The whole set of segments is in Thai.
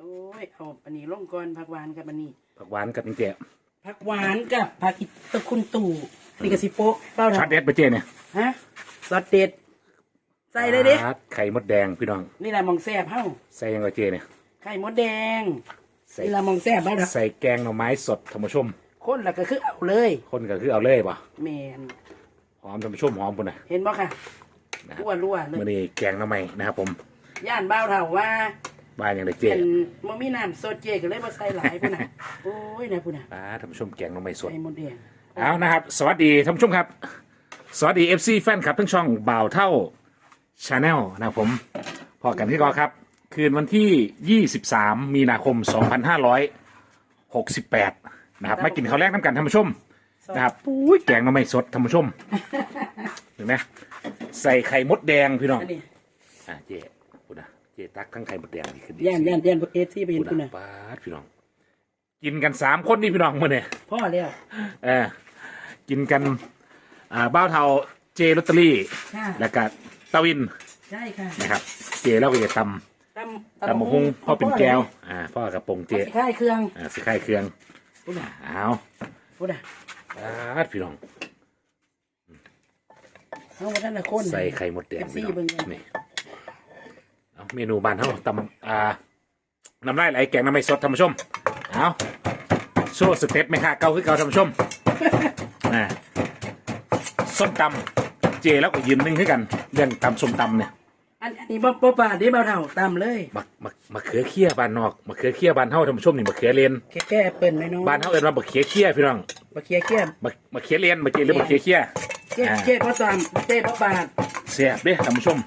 โอ้ยเอาอันนี้ลงก่อนผักหวานกับอันนี้ผักหวานกับนี่เจ๊ผักหวานกับผักอิตะคุณตู่นี่ก็สิโป๊ะเป้าช็อทาตเด็ดไปเจ๊เนี่ยฮะสอดเด็ดใส่เลยเด้ปาไข่มดแดงพี่น้องนี่แหละหมองแซ่บเฮ้าใส่ยังไงเจ๊เนี่ยไข่มดแดงใส่นี่แหละหมองแซ่บเบ้าทาใส่แกงหน่อไม้สดธรรมชมคนละก็คือเอาเลย คนก็คือเอาเลยป่ะแมนหอมธรรมชมหอมปุ่นนะเห็นบ่ค่ะนะครับรั่วรั่วๆเลมื่อยนี้แกงหน่อไม้นะครับผมย่านเบ้าเท่าว่า บ้านอย่างไรเจ๊เป็นมมีน้ำสดเจก็เลยมาใส่หลายพุ่นน่ะ โอ้ยนะพุ่นน่ะอ่าธรรมชมแกงหน่อไม้สดไข่มดแดงเอานะครับ สวัสดีท่านผู้ชมครับ สวัสดี FC แฟนคลับทั้งช่องบ่าวเท่าชาแนลนะครับผมพอกันที่ก่อนครับ คืนวันที่ 23 มีนาคม 2568 นะครับ มากินข้าวแรกน้ำกันท่านผู้ชมนะครับอุ้ยแกงหน่อไม้สดท่านผู้ชมเห็นไหมใส่ไข่มดแดงพี่น้องอันนี้อ่าเจ๊พูดนะ เจ๊ตักทั้งไข่มดแดงนี่คือดีย่านย่านย่านเอฟซีไปเห็นพูพุ่ดนนะน่ะปาดพี่น้อง กินกันสามคนนี่พี่น้องมื่อเนี่ยพ่อแล้วเออกินกันอ่าบ้าวเทาเจลอตเตอรี่ ค่ะแล้วก็ตะวินใช่ค่ะนะครับ เจแล้วก็จะตตำำตำมะฮุงพ่อเป็นแก้วอ่าพ่อกับปงเจเจค่ายเครื่องอ่าสิไข่เครื่องพุ่นน่ะเอาพุ่นน่ะปาดพี่น้องเฮาบ่ทันละคนใส่ไข่มดแดงเอฟซีพี่น้องเบิ่งกันนี่ เอาเมนูบานเท่าตำอ่าน้ำลายไหลแกงน้ำไม่สดท่านผู้ชมเอาโชว์สเต็ปไหมค่ะเกาคือเกาท่านผู้ชมอ่าส้มตำเจแล้วก็ยืนหนึ่งให้กันเรื่องตำส้มตำเนี่ยอันอันนี้บ่บ่ปาดเด้เบาเท่าตำเลยมะมะมะเขือเคี้ยบานนอกมะเขือเคี้ยบานเท่าท่านผู้ชมนี่มะเขือเลนแค่แก้เปิ้นไหมน้องบานเท่าเอิ้นว่ามะเขือเคี้ยพี่น้องบ่เคียเคียมะมะเขือเลนมะเขือหรือมะเขือเคี้ยเก้เก้บ่ตามเก้บ่ปาดเสียบเด้ท่านผู้ชม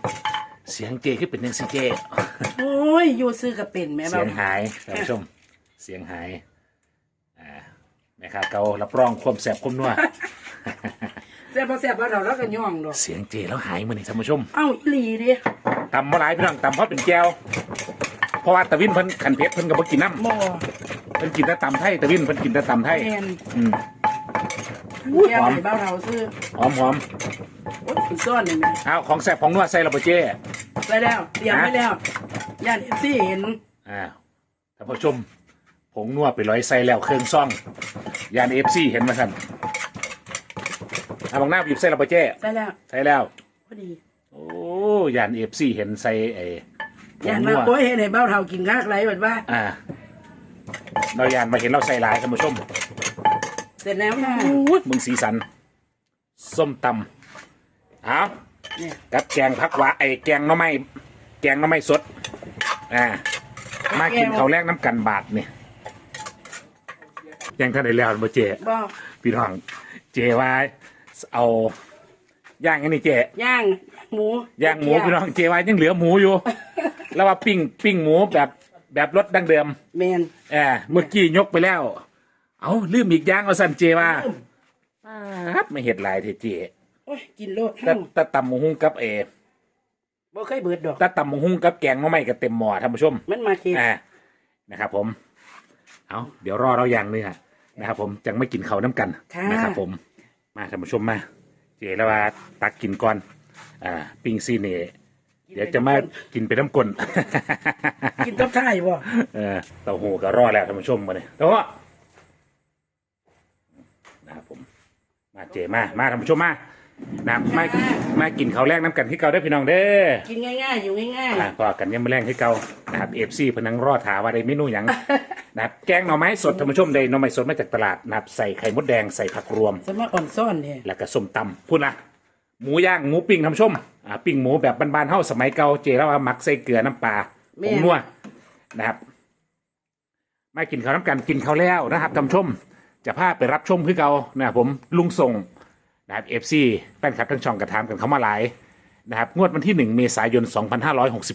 เสียงเจคือเป็นยังสิเจ โอ้ยอยู่ซื้อก็เป็นแม่เสีเบายงหายท่านผู้ชม เสียงหาย อ่าแม่ค้าเการับรองความแสบความนัว แซ่บบ่แซ่บบ่เท่าแล้วก็ย่องดอกเสียงเจแล้วหายมานี่ท่านผู้ชมเอ้าอีหลีดิตำมาหลายพี่น้องตำเพราะเป็นแก้วเพราะว่าตะวินเพิ่นขันเพชรเพิ่นก็บ่กินน้ำบ่เพิ่นกินแต่ตำไทยตะวินเพิ่นกินแต่ตำไทย แม่นอืม อุ้ยแก้หอมให้เบาเท่าซื้อหอมหอมโอ้ยเป็นซ่อนนี่แม่เอาของแซ่บของนัวใส่ระเบิดเจใส่แล้วเตรียมไว้แล้วย่านเอฟซีเห็นอ่าท่านผู้ชมผงนัวไปร้อยใส่แล้วเครื่องซ่องยานเอฟซีเห็นไหมท่านเอาบางหน้าหยิบใส่ระเบิดเจใส่แล้วใส่แล้วพอดีโอ้ยานเอฟซีเห็นใส่ไอ้ผย่างนนัมาวโอ้ยเห็นให้เบาเท่ากินคักไรแบบว่า อ่าเรายานมาเห็นเราใส่หลายท่านผู้ชม เสร็จแล้วค่ะอุ้ยมึงสีสัน ส้มตำเอาเนี่ยกับแกงผักหวานไอ้แกงหน่อไม้แกงหน่อไม้สด อ่า มากินเขาวแรกน้ำกันบาทเนี่ยยังท่านได้แล้วบ่เจบ่พี่น้อง เจว่าเอาย่างอันนี้เจ ย่างหมูย่างหมูพี่น้องเจว่ายังเหลือหมูอยู่ แล้วว่าปิ้งปิ้งหมูแบบแบบรสดั้งเดิม แมน เออเมื่อกี้ยกไปแล้ว เอาลืมอีกอย่างเอาสันเจว่าปั๊บไม่เห็ดหลายเทเจโอ้ยกินโลดแต่เฮ้าแต่ตำหมูหุ้งกับเอบ่เคยเบิดดอกแต่ตำหมูหุ้งกับแกงหน่อไม้กับเต็มหม้อท่านผู้ชมมันมาเค็มอ่านะครับ ผม เอาเดี๋ยวรอเราอย่างเนื้อนะครับผมจังไม่กินเขาวน้ำกันค่ะนะครับผมมาท่านผู้ชมมา เจแล้วว่าตักกินก่อน อ่า ปิ้งซีเน่เดี๋ยวจะมากินไปน้ำกลน กินกับข้าวบ่ เออเต้าหู้ก็รอแล้วท่านผู้ชมมาเนี่ยเต้าหู้นะครับผม มา เจมา มาท่านผู้ชมมานะครับมามากินข้าวแรกน้ำกันที่เก่าได้อพี่น้องเด้อกินง่ายๆ อยู่ง่ายอ่าพอกันยังไม่แรงให้เก่านะครับเอฟซีพนังรอดถาว่าได้เมนูหยัง นะครับแกงหน่อไม้สดท่านผู้ชมได้หน่อไม้สดมาจากตลาดนะครับใส่ไข่มดแดงใส่ผักรวม ๆสำหรับอ่อนซ่อนเนี่ยแล้วก็ส้มตำพูดนะหมูย่างหมูปิ้งท่านผู้ชมอ่าปิ้งหมูแบบบานๆเฮาสมัยเก่าเจแล้วว่ามักใส่เกลือน้ำปลาผงนัวนะครับ มากินข้าวน้ำกันกินข้าวแล้วนะครับท่านผู้ชม จะพาไปรับชมคือเก่านะครับผมลุงส่งนะครับเอฟซีแฟนคลับทั้งช่องกระทำกันเข้ามาหลายนะครับงวดวันที่ 1 เมษายน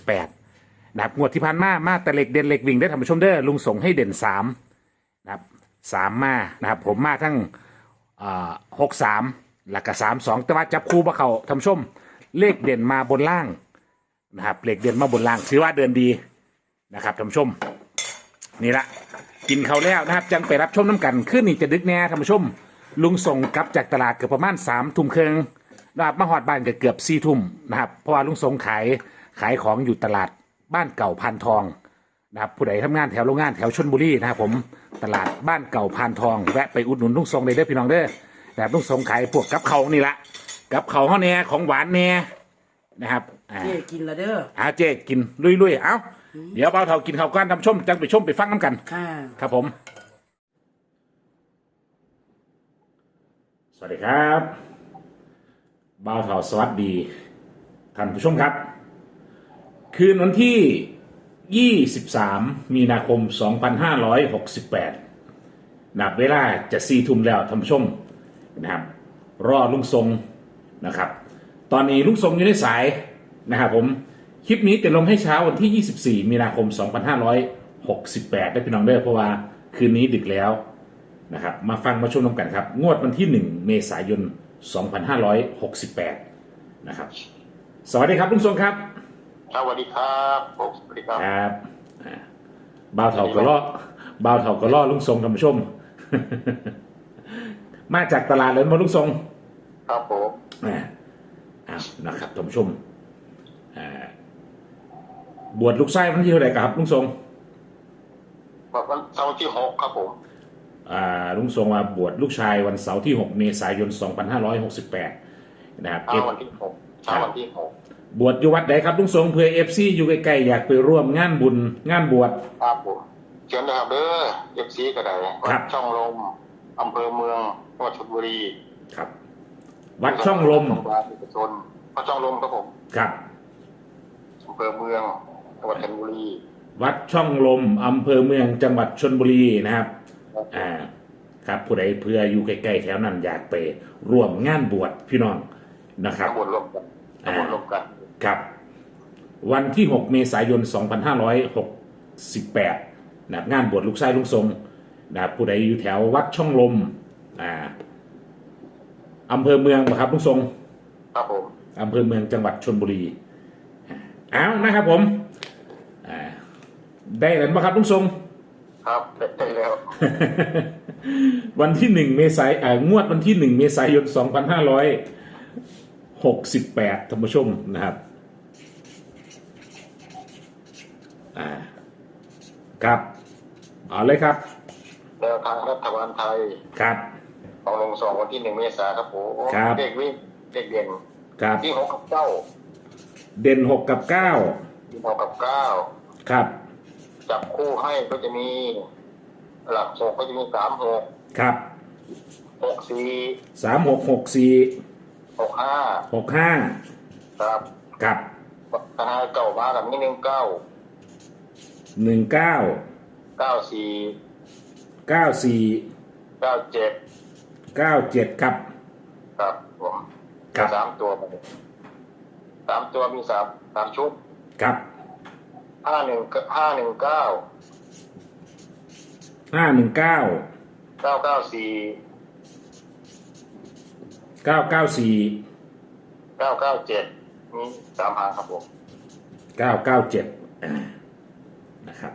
2568นะครับงวดที่ผ่านมามาแต่เหล็กเด่นเหล็กวิ่งได้ท่านผู้ชมเด้อลุงส่งให้เด่น3นะครับสามมานะครับผมมาทั้งหกสามหลักกับสามสองแต่ว่าจับคู่บ่เขาท่านผู้ชมเลขเด่นมาบนล่างนะครับเลขเด่นมาบนล่างถือว่าเดินดีนะครับท่านผู้ชมนี่ละ กินเขาวแล้วนะครับ จังไปรับชมน้ำกันขึ้นนี่จะดึกแน่ท่านผู้ชม ลุงส่งกลับจากตลาดเกือบประมาณสามทุ่มครึ่งนะครับมาหอดบ้านก็เกือบสี่ทุ่มนะครับเพราะว่าลุงส่งขายขายของอยู่ตลาดบ้านเก่าพันทองนะครับผู้ใดทำงานแถวโรงงานแถวชนบุรีนะครับผมตลาดบ้านเก่าพานทองแวะไปอุดหนุนลุงทรงเลยเด้อพี่น้องเด้อนะครับลุงทรงขายพวกกับเขาวนี่ละกับเขาวเขาเนี่ยของหวานเนี่ยนะครับอ่าเจ๊กินและเด้อ อาเจ๊กินลุยๆเอ้า เดี๋ยวเบาเท่ากินข้าวกันทำชมจังไปชมไปฟังน้ำกัน ค่ะ ครับผม สวัสดีครับเบาเท่าสวัสดี ท่านผู้ชมครับ คืนวันที่ 23 มีนาคม 2568นับเวลาจะสี่ทุ่มแล้วท่านผู้ชมนะครับ รอลุงทรงนะครับ ตอนนี้ลุงทรงอยู่ในสายนะครับผม คลิปนี้จะลงให้เช้าวันที่ 24 มีนาคม 2568 ได้พี่น้องเด้อเพราะว่าคืนนี้ดึกแล้วนะครับ มาฟังมาชมนำกันครับ งวดวันที่ 1 เมษายน 2568 นะครับ สวัสดีครับลุงทรงครับสวัสดีครับผมสวัสดีครับครับอ่าบ่าวเถากระล่อบ่าวเถากระล่อลุงทรงท่านผู้ชม มาจากตลาดเลยมาลุงทรงครับผม อ่าอ่านะครับท่านผู้ชมอ่า บวชลูกไส้วันที่เท่าไหร่ครับลุงทรงวันเสาร์ที่หกครับผมอ่าลุงทรงมาบวชลูกชายวันเสาร์ที่ 6 เมษายน 2568 นะครับเช้าเก็บวันที่หกเช้าวันที่หกบวชอยู่วัดใดครับลุงทรงเพื่อเอฟซีอยู่ใกล้ๆอยากไปร่วมงานบุญงานบวชครับผมเชิญนะครับเด้อเอฟซีก็ได้วัครัดบช่องลมอำเภอเมืองจังหวัดชลบุรีครับ วัดช่องลมโรงพยาบาลเอกชนวัดช่องลมครับผมครับอำเภอเมือง จังหวัดชลบุรีวัดช่องลมอำเภอเมืองจังหวัดชนบุรีนะครับครับ อ่า ครับผู้ใดเพื่ออยู่ใกล้ๆแถวนั้นอยากไปร่วมงานบวชพี่น้องนะครับตำบลรวมกันตำบลรวมกันครับ วันที่ 6 เมษายน 2568นะครับงานบวชลูกชายลุงทรงนะครับผู้ใดอยู่แถววัดช่องลม อ่าอำเภอเมืองบ่ครับลุงทรง ครับผมอำเภอเมืองจังหวัดชนบุรี เอานะครับผมอ่า ได้แล้วบ่ครับลุงทรง ครับเสร็จได้แล้ว วันที่หนึ่งเมษายนอ่างวดวันที่หนึ่งเมษายนสองพันห้าร้อยหกสิบแปดท่านผู้ชมนะครับ อ่า ครับเอาเลยครับ แนวทางรัฐบาลไทยครับ ของลงสองวันที่หนึ่งเมษาครับผมครับ เด็กวิ่งเด็กเด่นครับ ที่หกกับเก้าเด่นหกกับเก้าที่หกกับเก้าครับ จับคู่ให้ก็จะมีหลักหกก็จะมีสามหกครับหกสี่สามหกหกสี่หกห้าหกห้าครับกับทหารเก่ามากับนี่หนึ่งเก้าหนึ่งเก้าเก้าสี่เก้าสี่เก้าเจ็ดเก้าเจ็ดครับครับผมครับสามตัวมาสามตัวมีสามสามชุดครับ ห้าหนึ่งห้าหนึ่งเก้าห้าหนึ่งเก้าเก้าเก้าสี่เก้าเก้าสี่เก้าเก้าเจ็ดนี่สามหางครับผมเก้าเก้าเจ็ดนะครับ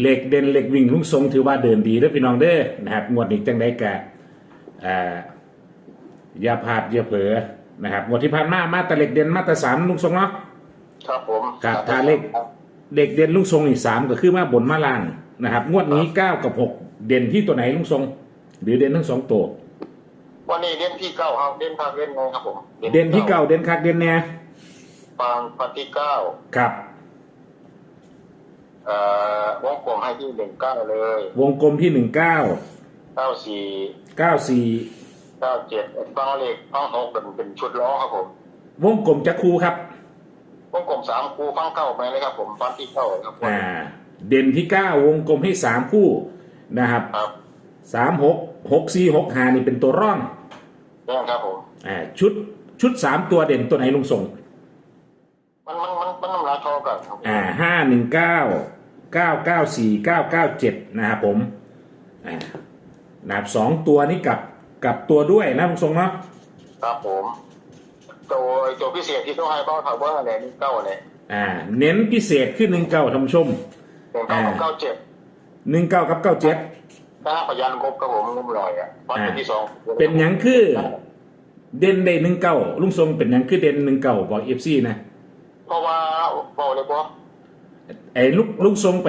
เหล็กเด่นเหล็กวิ่งลุงทรงถือว่าเดินดีเด้อพี่น้องเด้อนะครับงวดนี้จังได้กะอ่าอย่าพลาดอย่าเผลอนะครับงวดที่ผ่านมามาแต่เหล็กเด่นมาแต่สามลุงทรงเนาะครับผมครับถ้าเลข เหล็กเด่นลุงทรงอีกสามก็คือมาบนมาล่างนะครับงวดนี้เก้ากับหกเด่นที่ตัวไหนลุงทรง หรือเด่นทั้งสองตัววันนี้เด่นที่เก้าครับเด่นภาคเด่นไงครับผมเด่นที่เก่าเด่นคักเด่นแน่ปางพันที่เก้าครับเอ่อวงกลมให้ที่หนึ่งเก้าเลย วงกลมที่หนึ่งเก้าเก้าสี่เก้าสี่เก้าเจ็ดฟังเลขฟังหกเป็นเป็นชุดล้อครับผม วงกลมจักคูครับวงกลมสามคูฟังเข้าไปเลยครับผมฟันที่เข้าครับผมอ่า เด่นที่เก้าวงกลมให้สามคู่นะครับครับสามหกหกสี่หกหานี่เป็นตัวร่องนี่ครับผมอ่าชุดชุดสามตัวเด่นตัวไหนลุงส่งมันมันมันมันน้ำลายทอกันครับผมอ่าห้าหนึ่งเก้าเก้าเก้าสี่เก้าเก้าเจ็ดนะครับผมอ่านะครับสองตัวนี้กับกับตัวด้วยนะลุงส่งเนาะครับผม ตัวตัวพิเศษที่ต้องให้บ้าถามว่าอะไรนี่เก้าเนี่ยอ่า เน้นพิเศษขึ้นหนึ่งเก้าท่านผู้ชมหนึ่งเก้ากับเก้าเจ็ดหนึ่งเก้ากับเก้าเจ็ดถ้าพยานครบครับผมงุมลอยอะฟันเป็นที่สองเป็นหยังคือเด่นได้หนึ่งเก้าลุงทรงเป็นหยังคือเด่นหนึ่งเก้าบอกเอฟซีนะเพราะว่าบอกเลยว่าไอ้ลูกลูกทรงไป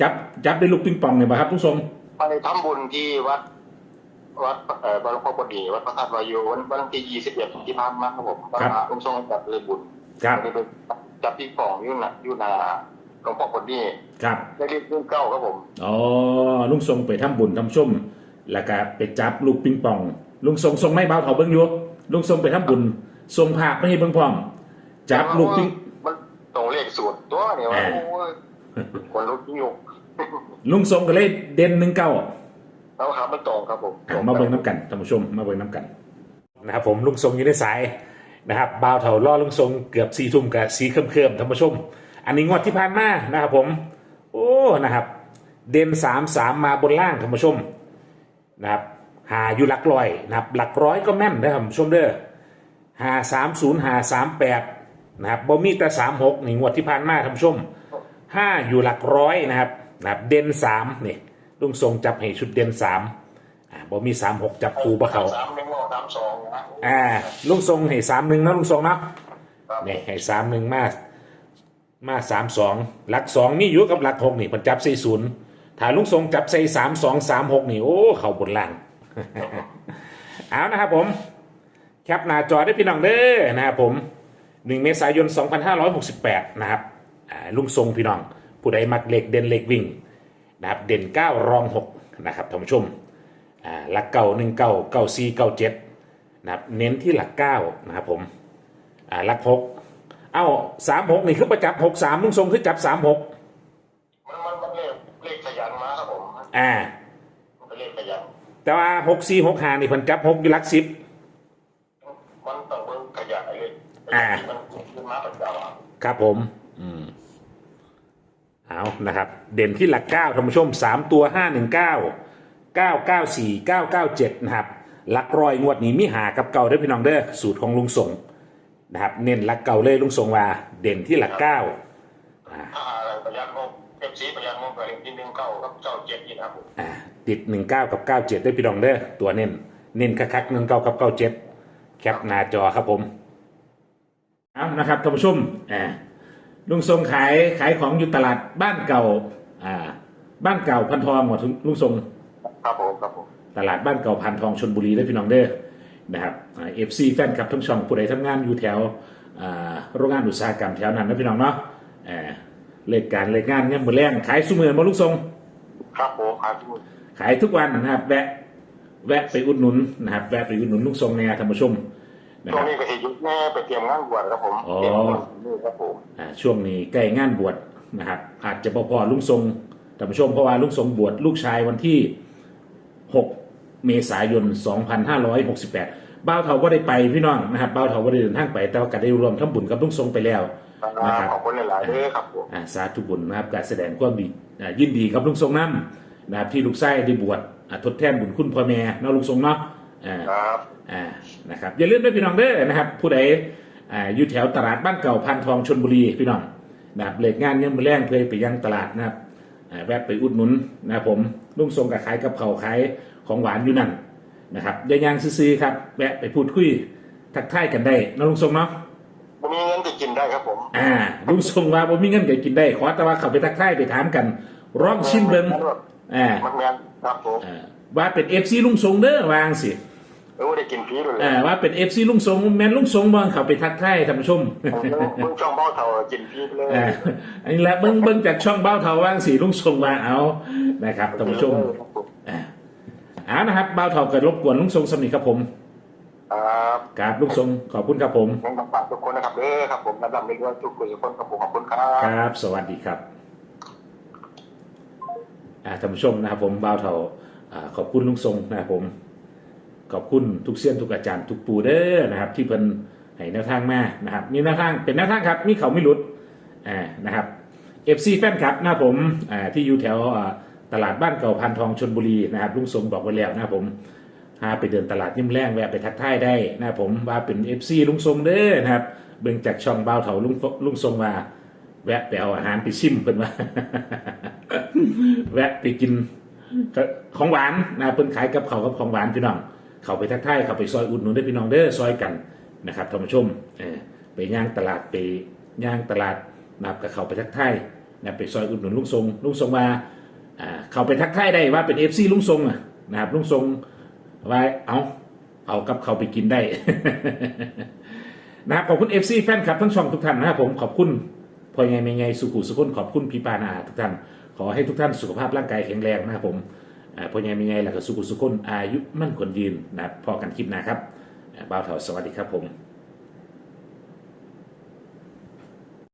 จับจับได้ลูกปิงปองเนี่ยป่ะครับลูกทรงไปทำบุญที่วัด วัดเอ่อวัดหลวงพ่อบดีวัดพระธาตุวายโยวันวันที่ยี่สิบเอ็ดที่ผ่านมาครับผมพระลุงทรงจัดเลยบุญครับได้ไปจับพี่ปองอยู่นะอยู่นาหลวงพ่อบดีครับได้เรียกรุ่นเก้าครับผมอ๋อลุงทรงไปทำบุญทำส้มแล้วก็ไปจับลูกปิงปอง ลุงทรงทรงไม่เบาเถาเบิ้งอยู่ลุงทรงไปทำบุญทรงภาพไม่ให้เบิ้งพร้อม จับลูกปิงมันตรงเลขสูตรตัวเนี่ยว่าอ่าโอ้ยคนลุกยุกลุงทรงก็เลยเด่นหนึ่งเก้า แล้วครับมันตรงครับผมอะมาเบิ่งน้ำกันท่านผู้ชมมาเบิ่งน้ำกันนะครับผมลุงทรงอยู่ในสายนะครับบ่าวเถาล่อลุงทรงเกือบสี่ทุ่มกับสีเคลิมๆท่านผู้ชม อันนี้งวดที่ผ่านมานะครับผม โอ้นะครับ เด่นสามสามมาบนล่างท่านผู้ชมนะครับหาอยู่หลักร้อยนะครับหลักร้อยก็แม่นนะครับท่านผู้ชมเด้อหาสามศูนย์หาสามแปดนะครับบ่มีแต่สามหกนี่งวดที่ผ่านมาท่านผู้ชมห้าอยู่หลักร้อยนะครับนะครับเด่นสามนี่ ลุงทรงจับให้ชุดเด่นสามอ่าบ่มีสามหกจับคูบ่เขาสามหนึ่งสามสองนะอ่าลุงทรงให้สามหนึ่งนะลุงทรงเนาะครับนี่ให้สามหนึ่งมามาสามสองหลักสองนี่อยู่กับหลักหกนี่มันจับใส่ศูนย์ถ้าลุงทรงจับใส่สามสองสามหกนี่โอ้เข่าบนล่างเอานะครับผม แคปหน้าจอได้พี่น้องเด้อนะครับผมหนึ่งเมษายน 2568 นะครับอ่าลุงทรงพี่น้อง ผู้ใดมักเหล็กเด่นเหล็กวิ่ง นะครับเด่น 9 รอง 6 นะครับท่านผู้ชมอ่าหลักเก่า1 9 9 4 9 7นะครับเน้นที่หลัก 9 นะครับผมอ่าหลัก 6 เอ้า 36 นี่คือประจับ 63ลุงทรงคือจับ 36 มันมันมันเลขเลขขยันมาครับผมอ่า มันเป็นเลขขยัน แต่ว่า 6 4 6 5นี่เพิ่นจับ 6 อยู่หลัก10มันต้องเบิ่งขยันไอ้เลขอ่ามันขึ้นมาประจำอะครับผมอืม เอานะครับเด่นที่หลักเก้าท่านผู้ชมสามตัวห้าหนึ่งเก้าเก้าเก้าสี่เก้าเก้าเจ็ดนะครับหลักรอยงวดนี้มีหากับเก่าได้อพี่น้องเด้อสูตรของลุงสงนะครับเน้นหลักเก่าเลยลุงสงว่าเด่นที่หลักเก้าอ่าประหยัดงบเอฟซีประหยัดงบไปเลขที่หนึ่งเก้าครับเจ้าเจ็ดนี่ครับอ่าติดหนึ่งเก้ากับเก้าเจ็ดได้อพี่น้องเด้อตัวเน้นเน้นคักๆหนึ่งเก้ากับเก้าเจ็ดแคปหน้าจอครับผมเอานะครับท่านผู้ชมอ่า ลุงทรงขายขายของอยู่ตลาดบ้านเก่า อ่า บ้านเก่าพันทองหมดลุงทรงครับผมครับผมตลาดบ้านเก่าพันทองชนบุรีได้พี่น้องเด้อนะครับเอฟซีแฟนคลับทั้งช่องผู้ใดทำงานอยู่แถวอ่าโรงงานอุตสาหกรรมแถวนั้นนะพี่น้องเนาะเอ่อเลขการเลขงานเนี่ยมือแรงขายสุเมือนมาลูกทรง ครับผมครับทุกขายทุกวันนะครับแวะแวะไปอุดหนุนนะครับแวะไปอุดหนุนลูกทรงเนี่ยท่านผู้ชม นะช่ควรับงนี้ก็สิยุคแม่ไปเตรียมงานบวชครับผมอ๋อ เตรียมงานนี่ครับผมอ่าช่วงนี้ใกล้งานบวชนะครับ อาจจะพอๆลุงทรงท่านผู้ชมเพราะว่าลุงทรงบวชลูกชายวันที่ 6 เมษายน 2568บ้าวเถาก็ได้ไปพี่น้องนะครับบ้าวเถาก็ได้เดินทางไป แต่ว่าก็ได้รวมทำบุญกับลุงทรงไปแล้วนะครับขอบคุณหลายๆเด้อครับผม อ่าสาธุบุญนะครับการแสดงความดีอ่ายินดีกับลุงทรงน้ำนะครับที่ลูกไส้ได้บวชอ่าทดแทนบุญคุณพ่อแม่เนาะลุงทรงเนาะอ่าครับ อ่า นะครับอย่าลืมด้วยพี่น้องเด้อนะครับ ผู้ใดอ่าอยู่แถวตลาดบ้านเก่าพันทองชนบุรีพี่น้องนะครับเลิกงานยังมือแรงเคยไปยังตลาดนะครับอ่าแวะไปอุดหนุนนะครับผมลุงทรงกับขายกับเขาวขายของหวานอยู่นั่นนะครับอย่ายางซื้อๆครับแวะไปพูดคุยทักทายกันได้นะลุงทรงเนาะผมมีเงินจะกินได้ครับผมอ่าลุงทรงว่าผมมีเงินก็กินได้ขอแต่ว่าเขาไปทักทายไปถามกันร้องชิมเบิงอ่ามันแมนครับผมอ่าว่าเป็นเอฟซีลุงทรงเด้อวาจังสิ เออได้กินฟรีด้วยเลยอ่าว่าเป็นเอฟซีลุงทรงแมนลุงทรงบ้างเขาไปทักทายท่านผู้ชมมึงช่องเบ้าเท่ากินฟรีไปเลยอ่าอันนี้แหละเบิ้งเบิ้งจากช่องเบ้าเทาว่างสีลุงทรงมาเอานะครับท่านผู้ชมครับผมอ่าเอานะครับเบ้าเทาเกิดรบกวนลุงทรงสมิครับผมครับกราบลุงทรงขอบคุณครับผมผมต้องฝากทุกคนนะครับเด้อครับผมระดับเล็กว่าทุกคนทุกคนครับผมขอบคุณครับครับ สวัสดีครับอ่าท่านผู้ชมนะครับผมเบ้าเทาอ่าขอบคุณลุงทรงนะครับผม ขอบคุณทุกเสี้ยนทุกอาจารย์ทุกปูเด้อนะครับ ที่เพิ่นให้แนวทางมานะครับมีแนวทางเป็นแนวทางครับมีเขาไม่หลุดอ่านะครับ FC แฟนคลับนะครับผมอ่าที่อยู่แถวตลาดบ้านเก่าพันทองชนบุรีนะครับลุงทรงบอกไว้แล้วนะครับผมหาไปเดินตลาดยิ้มแรงแวะไปทักทายได้นะครับผมว่าเป็น FC ลุงทรงเด้อนะครับเบิ่งจากช่องบ่าวเถาลุงลุงทรงมาแวะไปเอาอาหารไปชิมเพิ่นว่าแวะไปกินของหวานนะเพิ่นขายกับเขากับของหวานพี่น้อง เขาไปทักทายเขาไปซอยอุดหนุนได้พี่น้องเด้อซอยกันนะครับท่านผู้ชมไปย่างตลาดไปย่างตลาดนับกับเขาไปทักทายนะไปซอยอุดหนุนลุงทรงลุงทรงมาเขาไปทักทายได้ว่าเป็นเอฟซีลุงทรงนะครับลุงทรงว่าเอาเอากับเขาไปกินได้นะครับขอบคุณเอฟซีแฟนคลับทั้งช่องทุกท่านนะครับผมขอบคุณพอยังไงไม่ไงสุขุสุขุนขอบคุณพี่ปานาทุกท่าน ขอให้ทุกท่านสุขภาพร่างกายแข็งแรงนะครับผม พอยังไงม่ไงแล้วก็สุขุสุขนอายุมั่นคนยืนนะพอกันคลิปหน้าครับบ่าวเถาสวัสดีครับผม